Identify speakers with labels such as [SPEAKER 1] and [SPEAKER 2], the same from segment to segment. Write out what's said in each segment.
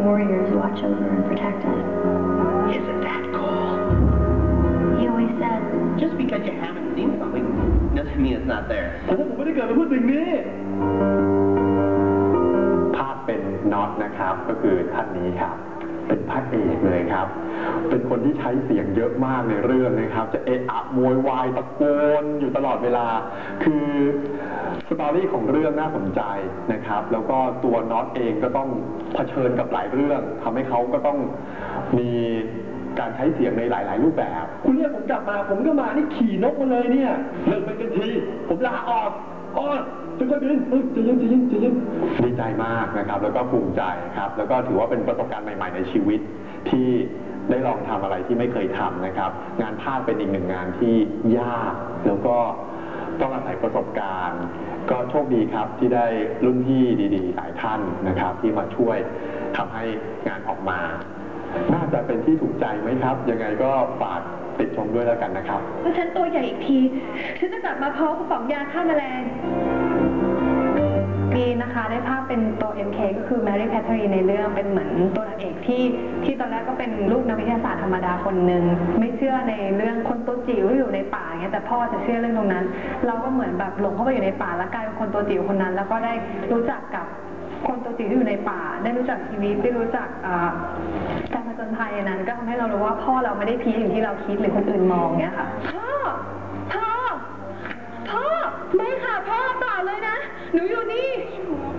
[SPEAKER 1] warriors watch over and protect us.
[SPEAKER 2] Isn't that cool?
[SPEAKER 1] He always said,
[SPEAKER 2] Just because you haven't seen something doesn't mean it's not there.
[SPEAKER 3] ผมไม่ได้เกิดมาพูดสิ่งนี้ภาพเป็นน็อตนะครับ ก็คือท่านนี้ครับ เป็นพระเอกเลยครับ เป็นคนที่ใช้เสียงเยอะมากในเรื่องนะครับ จะเอะอะโวยวายตะโกนอยู่ตลอดเวลา คือ สตอรี่ของเรื่องน่าสนใจนะครับ แล้วก็ตัวน็อตเองก็ต้องเผชิญกับหลายเรื่องทำให้เขาก็ต้องมีการใช้เสียงในหลาย ๆ รูปแบบ คุณเรียกผมกลับมา ผมก็มานี่ขี่นกมาเลยเนี่ยเลิกไปกันที ผมลาออกอ้อนจะค่อยบินเอ้ยใจะยินจะยินจะยินดีใจมากนะครับ แล้วก็ภูมิใจครับ แล้วก็ถือว่าเป็นประสบการณ์ใหม่ ๆ ในชีวิตที่ได้ลองทำอะไรที่ไม่เคยทำนะครับ งานภาคเป็นอีกหนึ่งงานที่ยากแล้วก็ ประสบการณ์ ก็โชคดีครับที่ได้รุ่นพี่ดีๆ หลายท่านนะครับ ที่มาช่วยทำให้งานออกมา น่าจะเป็นที่ถูกใจไหมครับ ยังไงก็ฝากติดชมด้วยแล้วกันนะครับ
[SPEAKER 4] เพราะฉันตัวใหญ่อีกที ฉันจะกลับมาพร้อมกระป๋องยาฆ่าแมลง
[SPEAKER 5] ภาพเป็นตัว MK ก็คือ Mary p a t r y ในเรื่องเป็นเหมือนตัวนางเอกที่ที่ตอนแรกก็เป็นลูกนักวิทยาศาสตร์ธรรมดาคนหนึ่งไม่เชื่อในเรื่องคนตัวจิ๋วอยู่ในป่าอย่างเงี้ยแต่พ่อจะเชื่อเรื่องตรงนั้น เราก็เหมือนแบบหลงเข้าไปอยู่ในป่าแล้วกลายเป็นคนตัวจิ๋วคนนั้น แล้วก็ได้รู้จักกับคนตัวจิ๋วที่อยู่ในป่า ได้รู้จักชีวิตได้รู้จักการผจญภัยนั้น ก็ทำให้เรารู้ว่าพ่อเราไม่ได้พีอย่างที่เราคิดหรือคนอื่นมองเงี้ยค่ะ
[SPEAKER 4] พ่อ พ่อ พ่อ ไม่ค่ะ พ่อเปล่าเลยนะ หนูอยู่นี่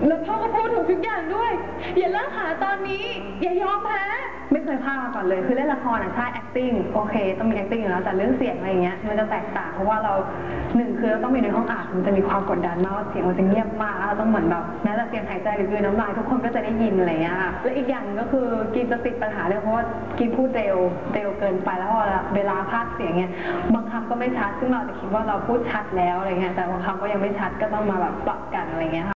[SPEAKER 4] แล้วพ่อก็พูดถูกทุกอย่างด้วย อย่าเลิกหาตอนนี้ อย่ายอมแพ้
[SPEAKER 5] ไม่เคยพลาดมาก่อนเลย คือเล่นละครอะใช่ acting โอเค ต้องมี acting อยู่แล้ว แต่เรื่องเสียงอะไรอย่างเงี้ย มันจะแตกต่าง เพราะว่าเราหนึ่งคือเราต้องอยู่ในห้องอัด มันจะมีความกดดันมากว่าเสียงมันจะเงียบมากแล้วเราต้องเหมือนแบบแม้แต่เสียงหายใจหรือกลืนน้ำลายทุกคนก็จะได้ยินอะไรเงี้ยค่ะและอีกอย่างก็คือกินจะติดปัญหาเรื่องเพราะว่ากินพูดเร็ว เร็วเกินไปแล้วพอเวลาพากเสียงเนี่ย บางคำก็ไม่ชัด ซึ่งเราจะคิดว่าเราพูดชัดแล้วอะไรเงี้ย แต่บางคำก็ยังไม่ชัด ก็ต้องมาแบบปรับกันอะไรเงี้ยค่ะ